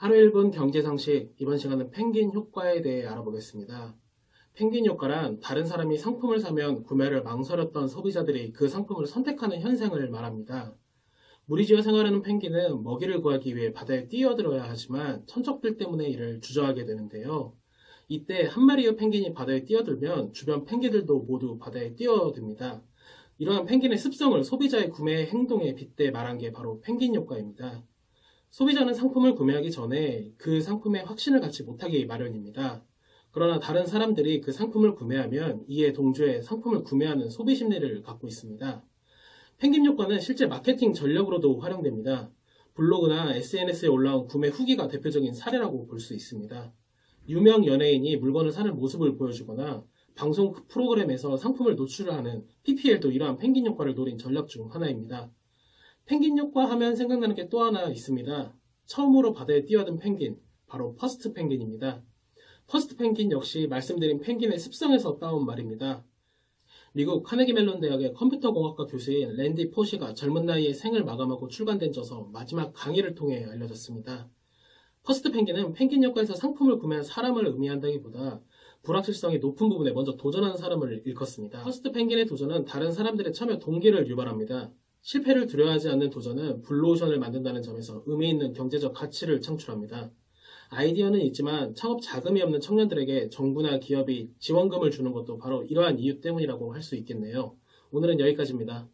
하루 1분 경제상식 이번 시간은 펭귄 효과에 대해 알아보겠습니다. 펭귄 효과란 다른 사람이 상품을 사면 구매를 망설였던 소비자들이 그 상품을 선택하는 현상을 말합니다. 무리지어 생활하는 펭귄은 먹이를 구하기 위해 바다에 뛰어들어야 하지만 천적들 때문에 이를 주저하게 되는데요. 이때 한 마리의 펭귄이 바다에 뛰어들면 주변 펭귄들도 모두 바다에 뛰어듭니다. 이러한 펭귄의 습성을 소비자의 구매 행동에 빗대 말한 게 바로 펭귄 효과입니다. 소비자는 상품을 구매하기 전에 그 상품에 확신을 갖지 못하기 마련입니다. 그러나 다른 사람들이 그 상품을 구매하면 이에 동조해 상품을 구매하는 소비 심리를 갖고 있습니다. 펭귄 효과는 실제 마케팅 전략으로도 활용됩니다. 블로그나 SNS에 올라온 구매 후기가 대표적인 사례라고 볼 수 있습니다. 유명 연예인이 물건을 사는 모습을 보여주거나 방송 프로그램에서 상품을 노출하는 PPL도 이러한 펭귄 효과를 노린 전략 중 하나입니다. 펭귄 효과 하면 생각나는 게 또 하나 있습니다. 처음으로 바다에 뛰어든 펭귄, 바로 퍼스트 펭귄입니다. 퍼스트 펭귄 역시 말씀드린 펭귄의 습성에서 따온 말입니다. 미국 카네기 멜론 대학의 컴퓨터공학과 교수인 랜디 포시가 젊은 나이에 생을 마감하고 출간된 저서 마지막 강의를 통해 알려졌습니다. 퍼스트 펭귄은 펭귄 효과에서 상품을 구매한 사람을 의미한다기보다 불확실성이 높은 부분에 먼저 도전하는 사람을 일컫습니다. 퍼스트 펭귄의 도전은 다른 사람들의 참여 동기를 유발합니다. 실패를 두려워하지 않는 도전은 블루오션을 만든다는 점에서 의미 있는 경제적 가치를 창출합니다. 아이디어는 있지만 창업 자금이 없는 청년들에게 정부나 기업이 지원금을 주는 것도 바로 이러한 이유 때문이라고 할 수 있겠네요. 오늘은 여기까지입니다.